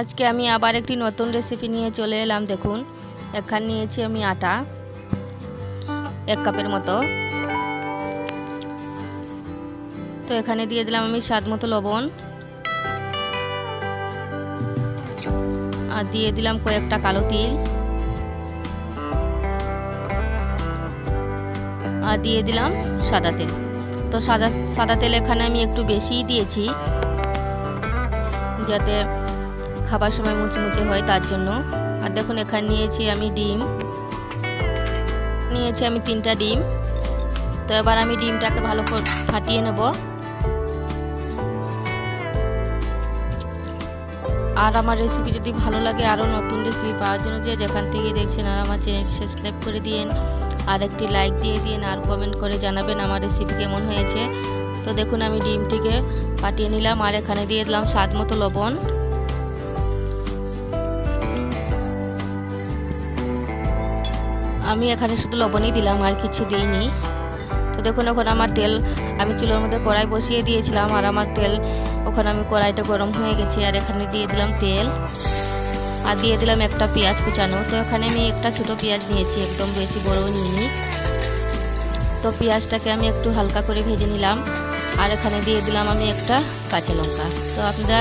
আজকে আমি আবার একটি নতুন রেসিপি নিয়ে চলে এলাম, দেখুন। এখানে নিয়েছি আমি আটা, এক কাপের মতো। তো এখানে দিয়ে দিলাম আমি স্বাদ মতো লবণ। আর দিয়ে দিলাম কয়েকটা কালো তিল। আর দিয়ে দিলাম সাদা তেল। তো সাদা সাদা তেল এখানে আমি একটু বেশিই দিয়েছি, যাতে খাবার সময় মুচমুচে হয় তার জন্য। আর দেখুন, এখানে নিয়েছি আমি ডিম। নিয়েছি আমি তিনটা ডিম। তো এবার আমি ডিমটাকে ভালো করে ফাটিয়ে নেব। আর আমার রেসিপি যদি ভালো লাগে, আরও নতুন রেসিপি পাওয়ার জন্য, যে যেখান থেকে দেখছেন, আর আমার চ্যানেলটি সাবস্ক্রাইব করে দিন আর একটি লাইক দিয়ে দিন আর কমেন্ট করে জানাবেন আমার রেসিপি কেমন হয়েছে। তো দেখুন, আমি ডিমটিকে ফাটিয়ে নিলাম, আর এখানে দিয়ে দিলাম স্বাদ মতো লবণ। আমি এখানে শুধু লবণই দিলাম, আর কিছু দিইনি। তো দেখুন এখন আমার তেল, আমি চুলোর মধ্যে কড়াই বসিয়ে দিয়েছিলাম, আর আমার তেল, ওখানে আমি কড়াইটা গরম হয়ে গেছে, আর এখানে দিয়ে দিলাম তেল। আর দিয়ে দিলাম একটা পেঁয়াজ কুচানো। তো এখানে আমি একটা ছোট পেঁয়াজ নিয়েছি, একদম বেশি বড় নিইনি। তো পেঁয়াজটাকে আমি একটু হালকা করে ভেজে নিলাম, আর এখানে দিয়ে দিলাম আমি একটা কাঁচা লঙ্কা। তো আপনারা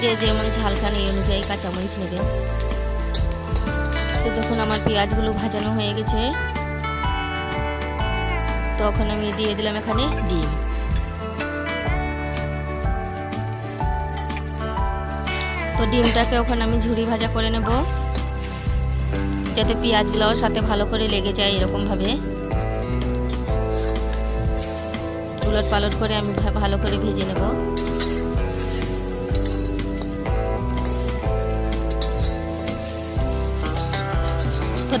যে যেমন ঝাল খান, এই অনুযায়ী কাঁচামরিচ নেবেন। তো দেখুন আমার পেঁয়াজগুলো ভাজানো হয়ে গেছে, তখন আমি দিয়ে দিলাম এখানে ডিম। তো ডিমটাকে ওখানে আমি ঝুড়ি ভাজা করে নেব, যাতে পেঁয়াজগুলোর সাথে ভালো করে লেগে যায় এরকমভাবে। উলট পালট করে আমি ভালো করে ভেজে নেব।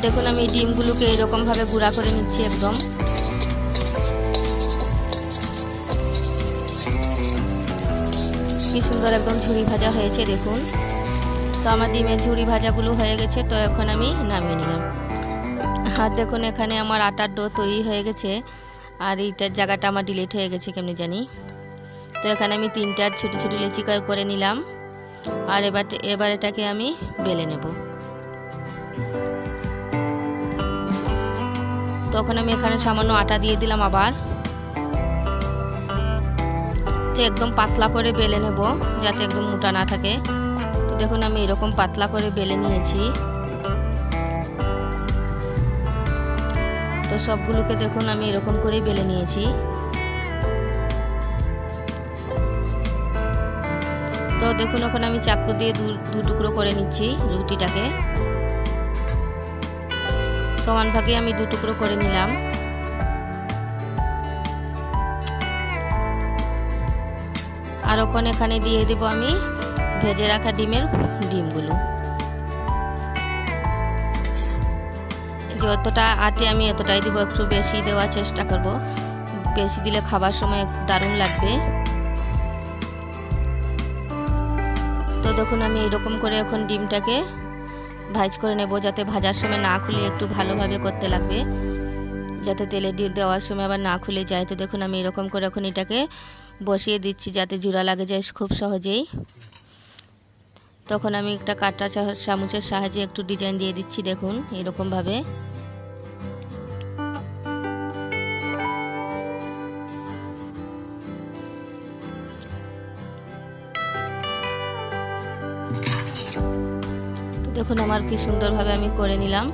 দেখুন, আমি ডিমগুলোকে এরকমভাবে গুঁড়া করে নিচ্ছি একদম। কি সুন্দর একদম ঝুড়ি ভাজা হয়েছে, দেখুন। তো আমার ডিমের ঝুড়ি ভাজাগুলো হয়ে গেছে, তো এখন আমি নামিয়ে নিলাম। আর দেখুন, এখানে আমার আটার ডো তৈরি হয়ে গেছে, আর এইটার জায়গাটা আমার ডিলিট হয়ে গেছে, কেমনি জানি। তো এখানে আমি তিনটার ছোটো ছোটো লেচি করে নিলাম, আর এবার এবার এটাকে আমি বেলে নেব। তখন আমি এখানে সামান্য আটা দিয়ে দিলাম আবার। তো একদম পাতলা করে বেলে নেব, যাতে একদম মোটা না থাকে। তো দেখুন, আমি এরকম পাতলা করে বেলে নিয়েছি। তো সবগুলোকে দেখুন, আমি এরকম করেই বেলে নিয়েছি। তো দেখুন ওখানে আমি চাকু দিয়ে দু টুকরো করে নিচ্ছি রুটিটাকে। সমান ভাগে আমি দু টুকরো করে নিলাম। আর ওখানে এখানে দিয়ে দেব আমি ভেজে রাখা ডিমের ডিমগুলো। যতটা আটে আমি এতটাই দিব, একটু বেশি দেওয়ার চেষ্টা করব। বেশি দিলে খাবার সময় দারুণ লাগবে। তো দেখুন আমি এরকম করে এখন ডিমটাকে ভাজ করে নেব যাতে ভাজার সময় না খুলে একটু ভালোভাবে করতে লাগবে। যাতে তেলে দেওয়ার সময় আবার না খুলে যায়। তো দেখুন, আমি এরকম করে এখন এটাকে বসিয়ে দিচ্ছি যাতে জুড়া লাগে যায় খুব সহজেই। তখন আমি একটা কাটা চামচের সাহায্যে একটু ডিজাইন দিয়ে দিচ্ছি, দেখুন, এরকমভাবে। দেখুন আমার কি সুন্দরভাবে আমি করে নিলাম।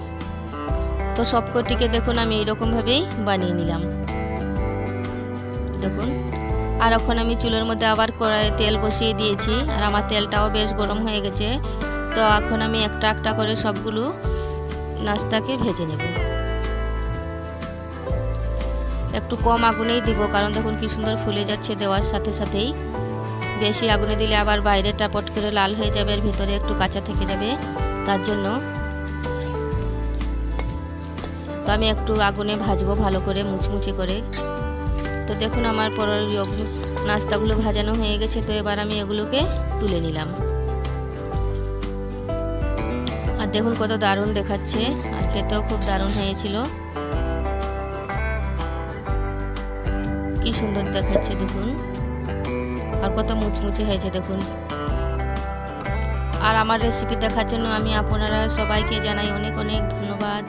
তো সবকটিকে দেখুন আমি এরকমভাবেই বানিয়ে নিলাম। দেখুন। আর এখন আমি চুলের মধ্যে আবার কড়াই তেল বসিয়ে দিয়েছি। আর আমার তেলটাও বেশ গরম হয়ে গেছে। তো এখন আমি একটা একটা করে সবগুলো নাস্তাকে ভেজে নেব। একটু কম আগুনেই দিব, কারণ দেখুন কি সুন্দর ফুলে যাচ্ছে দেওয়ার সাথে সাথেই। বেশি আগুনে দিলে আবার বাইরেটা পট করে লাল হয়ে যাবে, আর ভিতরে একটু কাঁচা থেকে যাবে। তার জন্য। তো আমি একটু আগুনে ভাজবো ভালো করে, মুচমুচে করে। তো দেখুন আমার পরের নাস্তাগুলো ভাজানো হয়ে গেছে, তো এবার আমি এগুলোকে তুলে নিলাম। আর দেখুন কত দারুণ দেখাচ্ছে, আর খেতেও খুব দারুণ হয়েছিল। কি সুন্দর দেখাচ্ছে দেখুন। আর কত মুচমুচে হয়েছে দেখুন। আর আমার রেসিপি দেখার জন্য আমি আপনারা সবাইকে জানাই অনেক অনেক ধন্যবাদ।